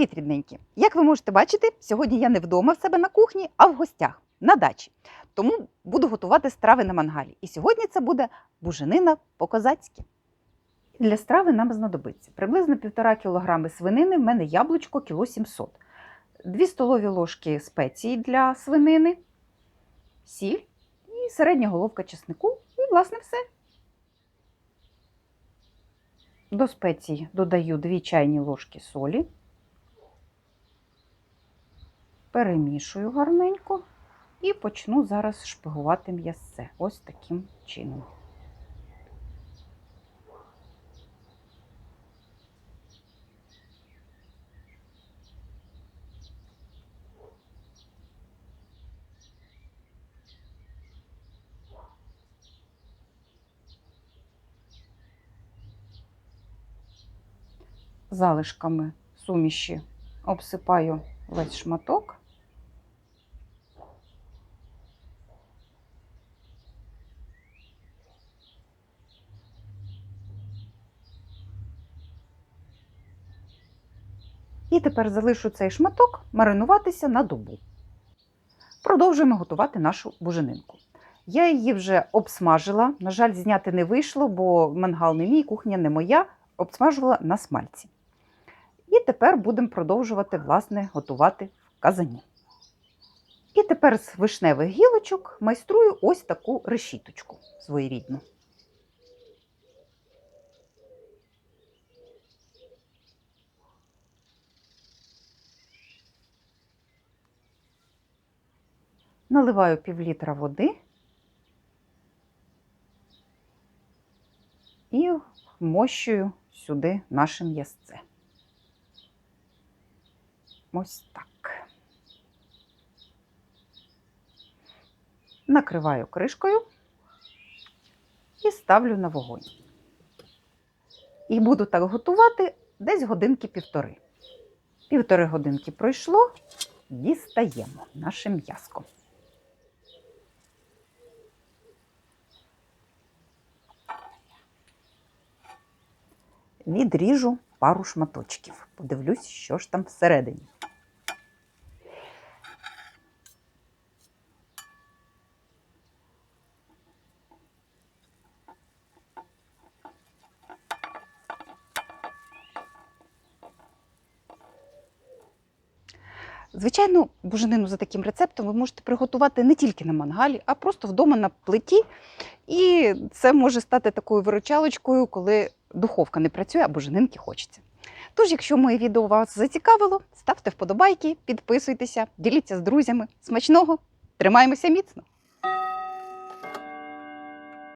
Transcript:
Привіт, рідненькі! Як ви можете бачити, сьогодні я не вдома в себе на кухні, а в гостях на дачі. Тому буду готувати страви на мангалі. І сьогодні це буде буженина по-козацьки. Для страви нам знадобиться приблизно 1,5 кг свинини, в мене яблучко кіло 700 2 столові ложки спеції для свинини, сіль і середня головка чеснику. І, власне, все. До спеції додаю 2 чайні ложки солі. Перемішую гарненько і почну зараз шпигувати м'ясце. Ось таким чином. Залишками суміші обсипаю весь шматок. І тепер залишу цей шматок маринуватися на добу. Продовжуємо готувати нашу буженинку. Я її вже обсмажила. На жаль, зняти не вийшло, бо мангал не мій, кухня не моя. Обсмажувала на смальці. І тепер будемо продовжувати власне, готувати в казані. І тепер з вишневих гілочок майструю ось таку решіточку своєрідну. Наливаю пів літра води і вмощую сюди наше м'ясце. Ось так. Накриваю кришкою і ставлю на вогонь. І буду так готувати десь годинки півтори. Півтори годинки пройшло, дістаємо наше м'яско. Відріжу пару шматочків. Подивлюсь, що ж там всередині. Звичайно, буженину за таким рецептом ви можете приготувати не тільки на мангалі, а просто вдома на плиті. І це може стати такою виручалочкою, коли духовка не працює, а буженинки хочеться. Тож, якщо моє відео вас зацікавило, ставте вподобайки, підписуйтеся, діліться з друзями. Смачного! Тримаємося міцно!